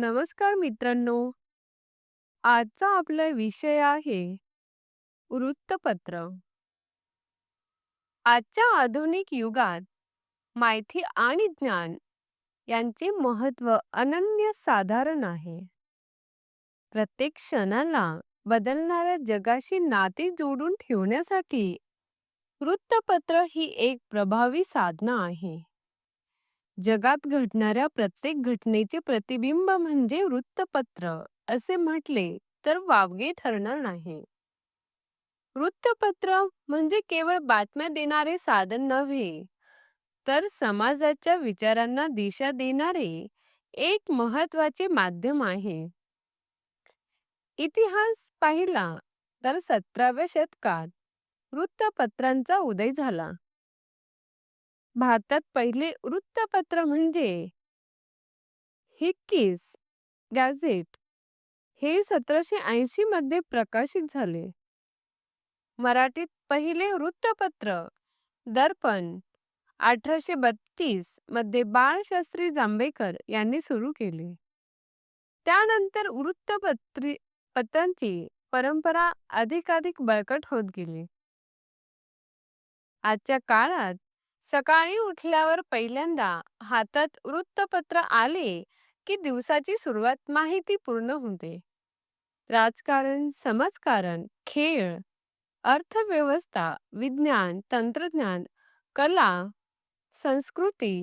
नमस्कार मित्रांनो. आजचा आपला विषय आहे वृत्तपत्र. आजच्या आधुनिक युगात माहिती आणि ज्ञान यांचे महत्त्व अनन्यसाधारण आहे. प्रत्येक क्षणाला बदलणाऱ्या जगाशी नाते जोडून ठेवण्यासाठी वृत्तपत्र ही एक प्रभावी साधना आहे. जगात घडणाऱ्या प्रत्येक घटनेचे प्रतिबिंब म्हणजे वृत्तपत्र असे म्हटले तर वावगे ठरणार नाही. वृत्तपत्र म्हणजे केवळ बातम्या देणारे साधन नव्हे तर समाजाच्या विचारांना दिशा देणारे एक महत्त्वाचे माध्यम आहे. इतिहास पाहिला तर सतराव्या शतकात वृत्तपत्रांचा उदय झाला. भारतात पहिले वृत्तपत्र म्हणजे हिक्कीस गॅझेट. हे सतराशे ऐंशी मध्ये प्रकाशित झाले. मराठीत पहिले वृत्तपत्र दर्पण अठराशे बत्तीसमध्ये बाळशास्त्री जांभेकर यांनी सुरू केले. त्यानंतर वृत्तपत्री पत्रांची परंपरा अधिकाधिक बळकट होत गेली. आजच्या काळात सकाळी उठल्यावर पहिल्यांदा हातात वृत्तपत्र आले की दिवसाची सुरुवात माहिती पूर्ण होते. राजकारण समाजकारण खेळ अर्थव्यवस्था विज्ञान तंत्रज्ञान कला संस्कृती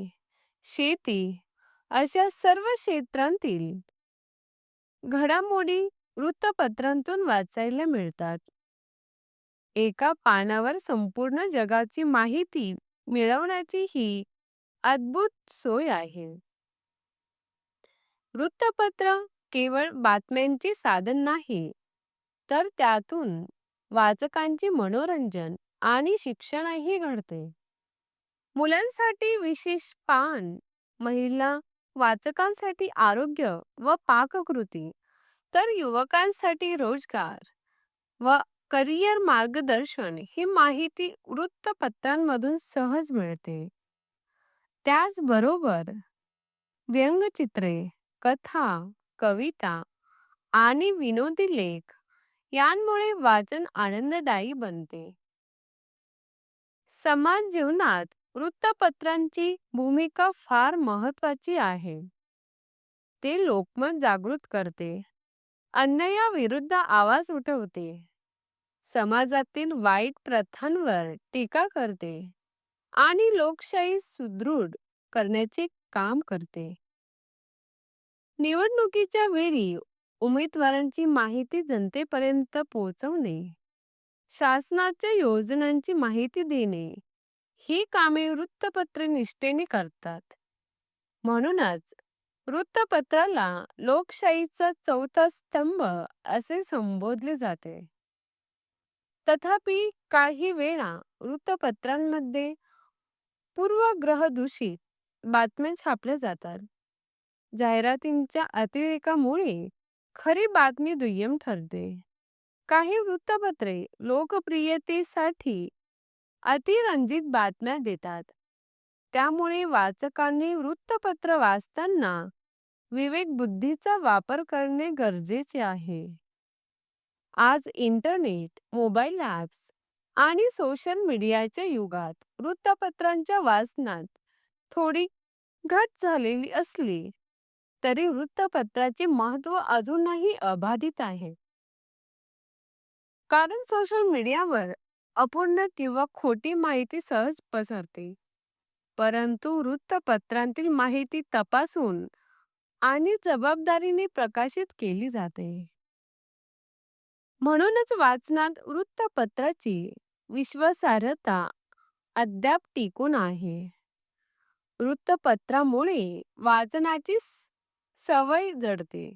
शेती अशा सर्व क्षेत्रांतील घडामोडी वृत्तपत्रांतून वाचायला मिळतात. एका पानावर संपूर्ण जगाची माहिती मिळवण्याची ही अद्भुत सोय आहे. वृत्तपत्र केवळ बातम्यांचे साधन नाही तर त्यातून वाचकांचे मनोरंजन आणि शिक्षणही घडते. मुलांसाठी विशेष पान महिला वाचकांसाठी आरोग्य व पाककृती तर युवकांसाठी रोजगार व करिअर मार्गदर्शन ही माहिती वृत्तपत्रांमधून सहज मिळते. त्याचबरोबर व्यंगचित्रे कथा कविता आणि विनोदी लेख यांमुळे वाचन आनंददायी बनते. समाज जीवनात वृत्तपत्रांची भूमिका फार महत्वाची आहे. ते लोकमत जागृत करते. अन्यायाविरुद्ध आवाज उठवते. समाजातील वाईट प्रथांवर टीका करते आणि लोकशाही सुदृढ करण्याचे काम करते. निवडणुकीच्या वेळी उमेदवारांची माहिती जनतेपर्यंत पोहोचवणे शासनाच्या योजनांची माहिती देणे ही कामे वृत्तपत्रे निष्ठेने करतात. म्हणूनच वृत्तपत्राला लोकशाहीचा चौथा स्तंभ असे संबोधले जाते. तथापि काही वेळा वृत्तपत्रांमध्ये पूर्वग्रहदूषित बातम्या छापल्या जातात. जाहिरातींच्या अतिरेकामुळे खरी बातमी दुय्यम ठरते. काही वृत्तपत्रे लोकप्रियतेसाठी अतिरंजित बातम्या देतात. त्यामुळे वाचकांनी वृत्तपत्र वाचताना विवेकबुद्धीचा वापर करणे गरजेचे आहे. आज इंटरनेट मोबाईल ॲप्स आणि सोशल मीडियाच्या युगात वृत्तपत्रांच्या वाचनात थोडी घट झालेली असली तरी वृत्तपत्राचे महत्त्व अजूनही अबाधित आहे. कारण सोशल मीडियावर अपूर्ण किंवा खोटी माहिती सहज पसरते. परंतु वृत्तपत्रांतील माहिती तपासून आणि जबाबदारीने प्रकाशित केली जाते. म्हणूनच वाचनात वृत्तपत्राची विश्वासार्हता अद्याप टिकून आहे. वृत्तपत्रामुळे वाचनाची सवय जडते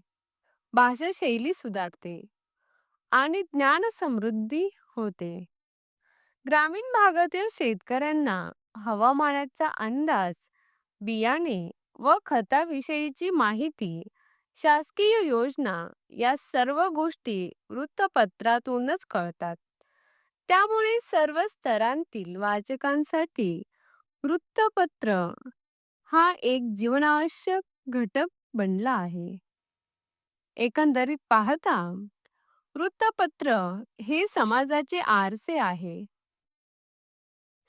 भाषा शैली सुधारते आणि ज्ञान समृद्धी होते. ग्रामीण भागातील शेतकऱ्यांना हवामानाचा अंदाज बियाणे व खताविषयीची माहिती शासकीय योजना या सर्व गोष्टी वृत्तपत्रातूनच कळतात त्यामुळे सर्व स्तरांतील वाचकांसाठी वृत्तपत्र हा एक जीवनावश्यक घटक बनला आहे एकंदरीत पाहता वृत्तपत्र हे समाजाचे आरसे आहे.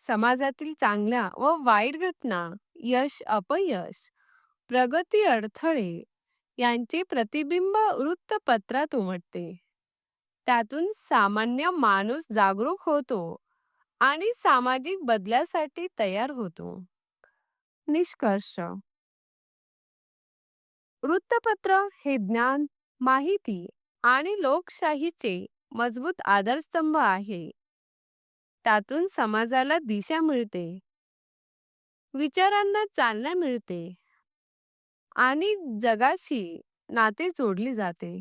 समाजातील चांगल्या व वाईट घटना, यश अपयश, प्रगती अडथळे यांचे प्रतिबिंब वृत्तपत्रात उमटते. त्यातून सामान्य माणूस जागरूक होतो आणि सामाजिक बदलासाठी तयार होतो. निष्कर्ष वृत्तपत्र हे ज्ञान, माहिती आणि लोकशाहीचे मजबूत आधारस्तंभ आहे. त्यातून समाजाला दिशा मिळते, विचारांना चालना मिळते आणि जगाशी नाते जोडली जाते.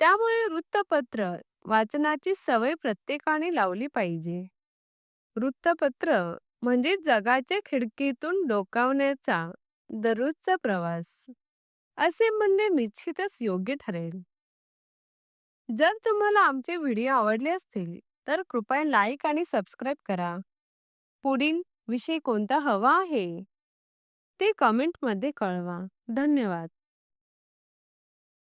त्यामुळे वृत्तपत्र वाचनाची सवय प्रत्येकाने लावली पाहिजे. वृत्तपत्र म्हणजे जगाच्या खिडकीतून डोकावण्याचा दररोजचा प्रवास असे म्हणणे निश्चितच योग्य ठरेल. जर तुम्हाला आमचे व्हिडिओ आवडले असतील तर कृपया लाईक आणि सबस्क्राईब करा. पुढील विषय कोणता हवा आहे ते कमेंटमध्ये कळवा. धन्यवाद.